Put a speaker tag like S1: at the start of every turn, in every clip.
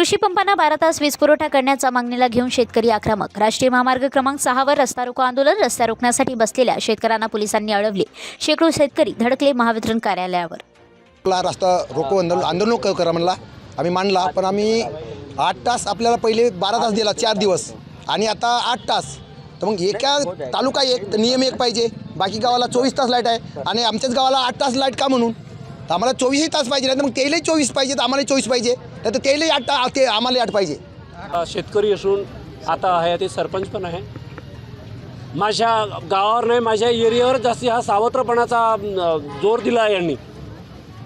S1: कृषी पंपांना बारा तास वीज पुरवठा करण्याच्या मागणीला घेऊन शेतकरी आक्रमक. राष्ट्रीय महामार्ग क्रमांक सहावर रस्ता रोको आंदोलन रस्ता रोखण्यासाठी बसलेल्या शेतकऱ्यांना पोलिसांनी अडवले. शेकडो शेतकरी धडकले महावितरण कार्यालयावर.
S2: आपला रस्ता रोको आंदोलन आंदोलन क- करा म्हणला. आम्ही मांडला पण आम्ही आठ तास आपल्याला पहिले बारा तास दिला चार दिवस. आणि आता आठ तास. तर मग एका तालुका एक तर नियम एक पाहिजे. बाकी गावाला चोवीस तास लाइट आहे. आणि आमच्याच गावाला आठ तास लाइट का म्हणून? तर आम्हाला चोवीसही तास पाहिजे नाही तर मग तेलाही चोवीस पाहिजे तर आम्हाला चोवीस पाहिजे नाही तर तेलाही आठ ता- ते आम्हाला आठ पाहिजे.
S3: शेतकरी असून आता आहे ते सरपंच पण आहे. माझ्या गावावर नाही माझ्या एरियावर जास्ती हा सावत्रपणाचा जोर दिला आहे यांनी.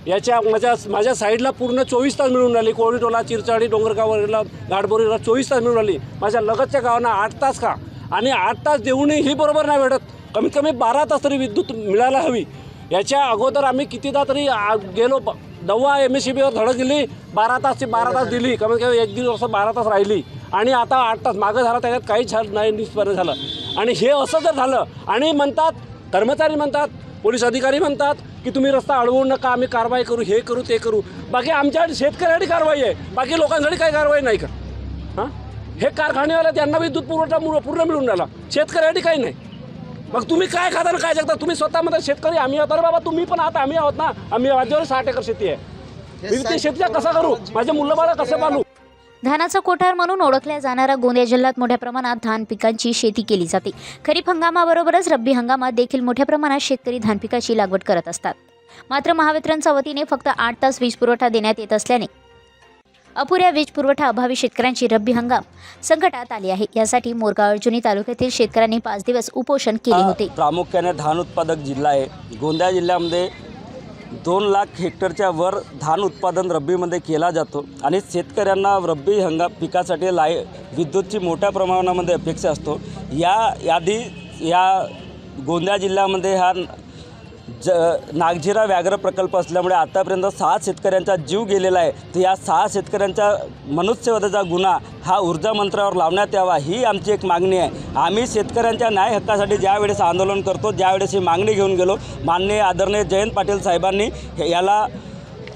S3: याच्या माझ्या माझ्या साईडला पूर्ण चोवीस तास मिळून राहिली. कोळीटोला चिरचाडी डोंगरगावला घाटबोरीला चोवीस तास मिळून राहिली. माझ्या लगतच्या गावांना आठ तास का? आणि आठ तास देऊनही ही बरोबर नाही भेटत. कमीत कमी बारा तास तरी विद्युत मिळायला हवी. याच्या अगोदर आम्ही कितीदा तरी आ- गेलो ब- दव्वा एम एस सी बीवर धडक दिली बारा तासची बारा तास दिली कमीत कमी एक दीड वर्ष बारा तास राहिली. आणि आता आठ तास मागं झालं त्याच्यात काहीच झालं नाही निष्पन्न झालं. आणि हे असं जर झालं आणि म्हणतात कर्मचारी म्हणतात पोलीस अधिकारी म्हणतात की तुम्ही रस्ता अडवू नका आम्ही कारवाई करू हे करू ते करू. बाकी आमच्या शेतकऱ्यासाठी कारवाई आहे. बाकी लोकांसाठी काही कारवाई नाही का? हां? हे कारखानेवाले त्यांना विद्युत पुरवठा मुळ- पूर्ण मिळून राहिला. शेतकऱ्यासाठी काही नाही. मग तुम्ही काय खाता आणि काय जगता? तुम्ही स्वतःमध्ये शेतकरी आम्ही आहोत अरे बाबा तुम्ही पण आहात आम्ही आहोत ना. आम्ही माझ्यावर साठ एकर शेती आहे. मी ते शेतीचा कसा करू? माझे मुलं कसं पालू?
S1: धानाचा कोठार म्हणून ओळखल्या जाणाऱ्या गोंदिया जिल्ह्यात मोठ्या प्रमाणात धान पिकांची शेती केली जाते. खरीप हंगामाबरोबरच रब्बी हंगामात देखील मोठ्या प्रमाणात शेतकरी धान पिकाची लागवड करत असतात. मात्र महावितरणच्या वतीने फक्त आठ तास वीज पुरवठा देण्यात येत असल्याने अपुऱ्या वीज पुरवठा अभावी शेतकऱ्यांची रब्बी हंगाम संकटात आली आहे. यासाठी मोरगाव अर्जुनी तालुक्यातील शेतकऱ्यांनी पाच दिवस उपोषण केले होते.
S4: प्रामुख्याने धान उत्पादक जिल्हा आहे. गोंदिया जिल्ह्यामध्ये दोन लाख हेक्टरच्या वर धान उत्पादन रब्बीमध्ये केला जातो आणि शेतकऱ्यांना रब्बी हंगाम पिकासाठी लाय विद्युतची मोठ्या प्रमाणामध्ये अपेक्षा असतो. या यादी या गोंदिया जिल्ह्यामध्ये हा ज नागझिरा व्याघ्र प्रकल्प असल्यामुळे आतापर्यंत सहा शेतकऱ्यांचा जीव गेलेला आहे. तर या सहा शेतकऱ्यांच्या मनुष्यवधाचा गुन्हा हा ऊर्जा मंत्र्यावर लावण्यात यावा ही आमची एक मागणी आहे. आम्ही शेतकऱ्यांच्या न्याय हक्कासाठी ज्यावेळेस आंदोलन करतो ज्यावेळेस ही मागणी घेऊन गेलो माननीय आदरणीय जयंत पाटील साहेबांनी याला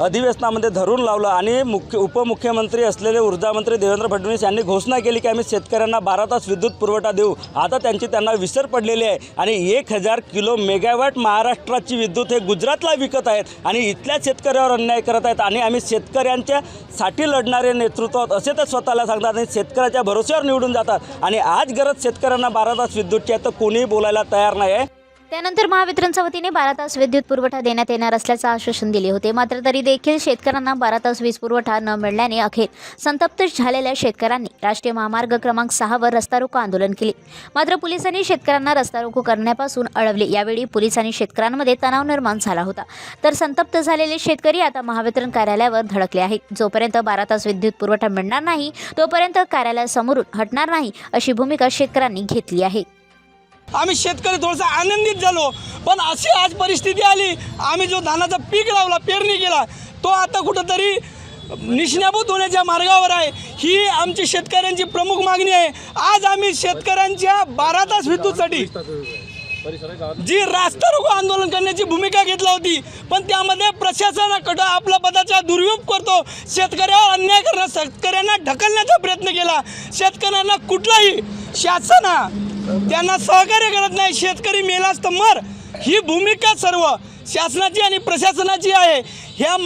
S4: अधिवेशनामध्ये धरून लावलं आणि मुख्य उपमुख्यमंत्री असलेले ऊर्जामंत्री देवेंद्र फडणवीस यांनी घोषणा केली की आम्ही शेतकऱ्यांना बारा तास विद्युत पुरवठा देऊ. आता त्यांची त्यांना विसर पडलेली आहे. आणि एक हजार किलो मेगावॅट महाराष्ट्राची विद्युत हे गुजरातला विकत आहेत आणि इथल्या शेतकऱ्यावर अन्याय करत आहेत. आणि आम्ही शेतकऱ्यांच्या साठी लढणारे नेतृत्व असे तर स्वतःला सांगतात आणि शेतकऱ्याच्या भरोश्यावर निवडून जातात. आणि आज गरज शेतकऱ्यांना बारा तास विद्युतची आहे तर कोणीही बोलायला तयार नाही आहे
S1: त्यानंतर महावितरणच्या वतीने बारा तास विद्युत पुरवठा देण्यात येणार असल्याचं आश्वासन दिले होते. मात्र तरी देखील शेतकऱ्यांना बारा तास वीज पुरवठा न मिळाल्याने अखेर संतप्त झालेल्या शेतकऱ्यांनी राष्ट्रीय महामार्ग क्रमांक सहावर रस्ता रोको आंदोलन केले. मात्र पोलिसांनी शेतकऱ्यांना रस्ता रोको करण्यापासून अडवले. यावेळी पोलिसांनी शेतकऱ्यांमध्ये तणाव निर्माण झाला होता. तर संतप्त झालेले शेतकरी आता महावितरण कार्यालयावर धडकले आहेत. जोपर्यंत बारा तास विद्युत पुरवठा मिळणार नाही तोपर्यंत कार्यालयासमोरून हटणार नाही अशी भूमिका शेतकऱ्यांनी घेतली आहे.
S5: आम्ही शेतकरी थोडंसं आनंदित झालो. पण अशी आज परिस्थिती आली आम्ही जो धानाचा पीक लावला पेरणी केला तो आता कुठंतरी निष्णाभूत होण्याच्या मार्गावर आहे. ही आमची शेतकऱ्यांची प्रमुख मागणी आहे. आज आम्ही शेतकऱ्यांच्या बारा तास विद्युतसाठी जी रास्ता रोको आंदोलन करण्याची भूमिका घेतला होती पण त्यामध्ये प्रशासनाकडं आपला पदाचा दुर्योग करतो. शेतकऱ्यावर अन्याय करणं शेतकऱ्यांना ढकलण्याचा प्रयत्न केला. शेतकऱ्यांना कुठलाही शासना त्यांना सहकार्य करत नाही शेतकरी मेलाच तर मर. ही भूमिका सर्व शासनाची आणि प्रशासनाची आहे. ह्या